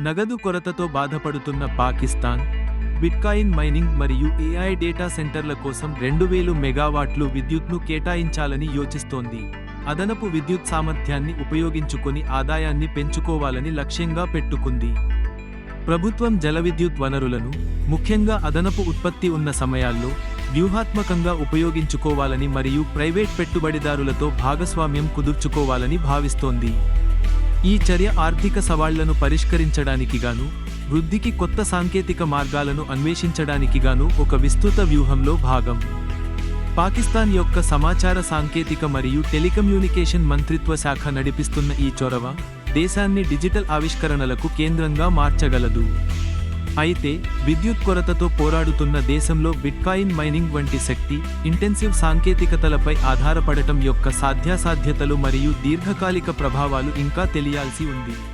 నగదు కొరతతో బాధపడుతున్న పాకిస్తాన్ బిట్కాయిన్ మైనింగ్ మరియు ఏఐ డేటా సెంటర్ల కోసం రెండు వేలు మెగావాట్లు విద్యుత్ను కేటాయించాలని యోచిస్తోంది. అదనపు విద్యుత్ సామర్థ్యాన్ని ఉపయోగించుకొని ఆదాయాన్ని పెంచుకోవాలని లక్ష్యంగా పెట్టుకుంది. ప్రభుత్వం జల విద్యుత్ వనరులను ముఖ్యంగా అదనపు ఉత్పత్తి ఉన్న సమయాల్లో వ్యూహాత్మకంగా ఉపయోగించుకోవాలని మరియు ప్రైవేట్ పెట్టుబడిదారులతో భాగస్వామ్యం కుదుర్చుకోవాలని భావిస్తోంది. ఈ చర్య ఆర్థిక సవాళ్ళను పరిష్కరించడానికి గాను వృద్ధికి కొత్త సాంకేతిక మార్గాలను అన్వేషించడానికి గాను ఒక విస్తృత వ్యూహంలో భాగం. పాకిస్తాన్ యొక్క సమాచార సాంకేతిక మరియు టెలికమ్యూనికేషన్ మంత్రిత్వ శాఖ నడిపిస్తున్న ఈ చొరవ దేశాన్ని డిజిటల్ ఆవిష్కరణలకు కేంద్రంగా మార్చగలదు. అయితే విద్యుత్ కొరతతో పోరాడుతున్న దేశంలో బిట్కాయిన్ మైనింగ్ వంటి శక్తి ఇంటెన్సివ్ సాంకేతికతలపై ఆధారపడటం యొక్క సాధ్యాసాధ్యతలు మరియు దీర్ఘకాలిక ప్రభావాలు ఇంకా తెలియాల్సి ఉంది.